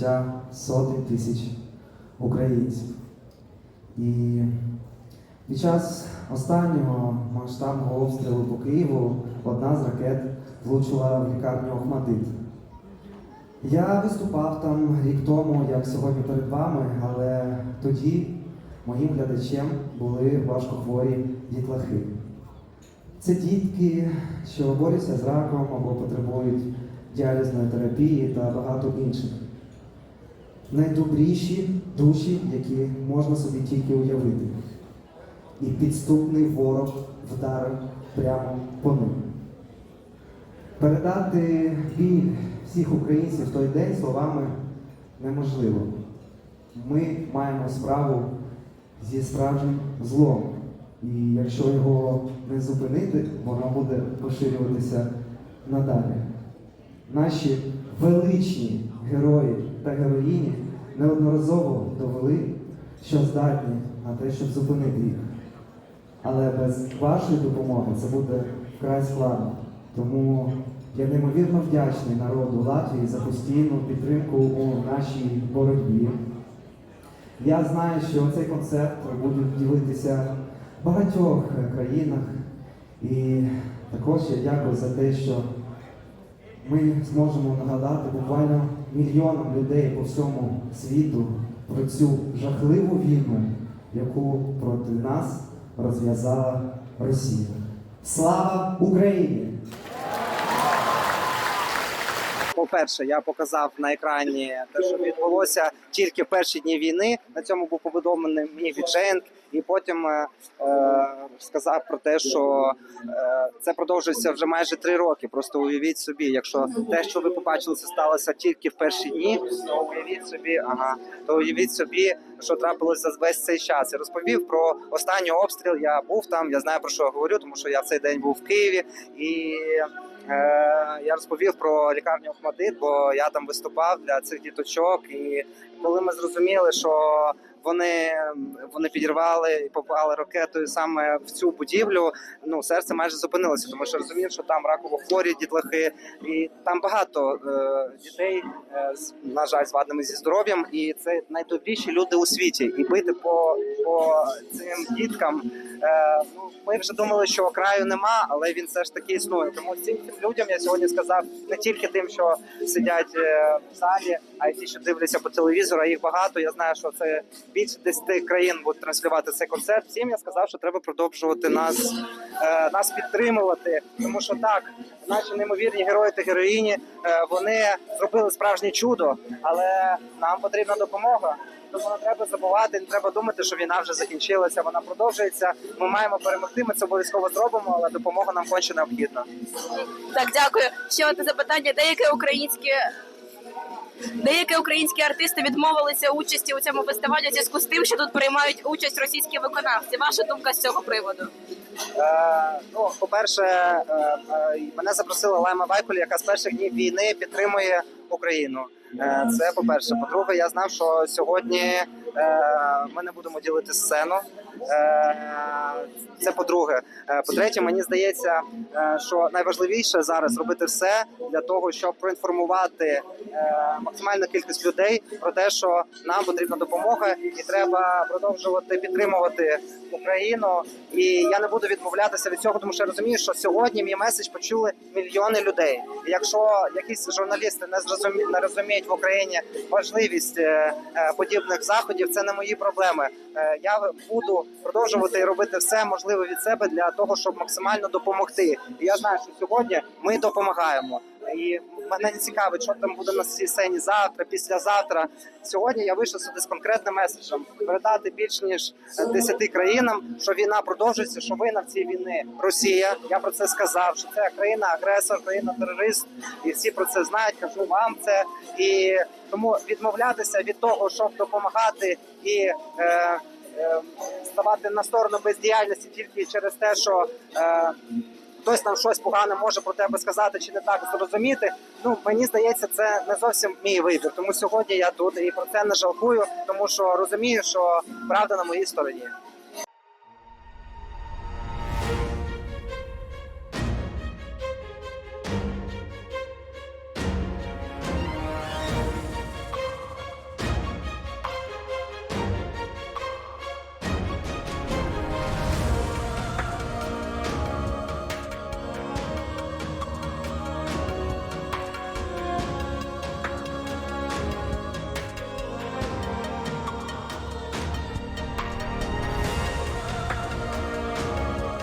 життя сотень тисяч українців. І під час останнього масштабного обстрілу по Києву одна з ракет влучила в лікарню Охмадит. Я виступав там рік тому, як сьогодні перед вами, але тоді моїм глядачем були важкохворі дітлахи. Це дітки, що борються з раком або потребують діалізної терапії та багато інших. Найдобріші душі, які можна собі тільки уявити. І підступний ворог вдарив прямо по ним. Передати біль всіх українців в той день словами неможливо. Ми маємо справу зі справжнім злом. І якщо його не зупинити, воно буде поширюватися надалі. Наші величні герої та героїні неодноразово довели, що здатні на те, щоб зупинити їх. Але без вашої допомоги це буде вкрай складно. Тому я неймовірно вдячний народу Латвії за постійну підтримку у нашій боротьбі. Я знаю, що цей концерт буде ділитися в багатьох країнах. І також я дякую за те, що ми зможемо нагадати буквально мільйонам людей по всьому світу про цю жахливу війну, яку проти нас розв'язала Росія. Слава Україні! По-перше, я показав на екрані те, що відбулося тільки в перші дні війни. На цьому був побудований мій віджейнг, і потім е, е, сказав про те, що е, це продовжується вже майже три роки. Просто уявіть собі, якщо те, що ви побачили, це сталося тільки в перші дні, то уявіть собі, ага, то уявіть собі, що трапилося весь цей час. Я розповів про останній обстріл. Я був там, я знаю про що говорю, тому що я в цей день був в Києві і. Е, я розповів про лікарню Охмадит, бо я там виступав для цих діточок. І коли ми зрозуміли, що вони, вони підірвали і попали ракетою саме в цю будівлю, ну серце майже зупинилося, тому що розумів, що там раково хворі дітлахи, і там багато е, дітей, е, на жаль, з вадами зі здоров'ям, і це найдобріші люди у світі. І бити по, по цим діткам. Е, ну, ми вже думали, що краю нема, але він все ж таки існує. Тому всім цим людям я сьогодні сказав не тільки тим, що сидять е, в залі, а й ті, що дивляться по телевізору. а Їх багато. Я знаю, що це більше 10 країн будуть транслювати цей концерт. Всім я сказав, що треба продовжувати нас, е, нас підтримувати, тому що так. Наші неймовірні герої та героїні е, вони зробили справжнє чудо, але нам потрібна допомога. Тому не треба забувати, не треба думати, що війна вже закінчилася. Вона продовжується. Ми маємо перемогти. Ми це обов'язково зробимо, але допомога нам конче необхідна. Так, дякую. Ще одне запитання. Деякі українські деякі українські артисти відмовилися участі у цьому фестивалі в зв'язку з тим, що тут приймають участь російські виконавці. Ваша думка з цього приводу? Е, ну, по-перше, е, е, мене запросила Лайма Вайкулі, яка з перших днів війни підтримує Україну. Е, це по-перше. По-друге, я знав, що сьогодні е, ми не будемо ділити сцену. Е, це по-друге. По-третє, мені здається, що найважливіше зараз робити все для того, щоб проінформувати максимальну кількість людей про те, що нам потрібна допомога, і треба продовжувати підтримувати Україну. І я не буду відмовлятися від цього, тому що я розумію, що сьогодні мій меседж почули мільйони людей. І якщо якісь журналісти не зрозумі... не розуміють в Україні важливість е, е, подібних заходів, це не мої проблеми. Е, Я буду продовжувати робити все можливе від себе для того, щоб максимально допомогти. Я знаю, що сьогодні ми допомагаємо. І мене не цікавить, що там буде на цій сцені завтра, післязавтра. Сьогодні я вийшов сюди з конкретним меседжем передати більш ніж 10 країнам, що війна продовжується, що вина в цій війни Росія. Я про це сказав. Що це країна-агресор, країна-терорист, і всі про це знають. Кажу вам це і тому відмовлятися від того, щоб допомагати і. Е, е, Ставати на сторону бездіяльності тільки через те, що е, хтось там щось погане може про тебе сказати чи не так зрозуміти. Ну мені здається, це не зовсім мій вибір. Тому сьогодні я тут і про це не жалкую, тому що розумію, що правда на моїй стороні.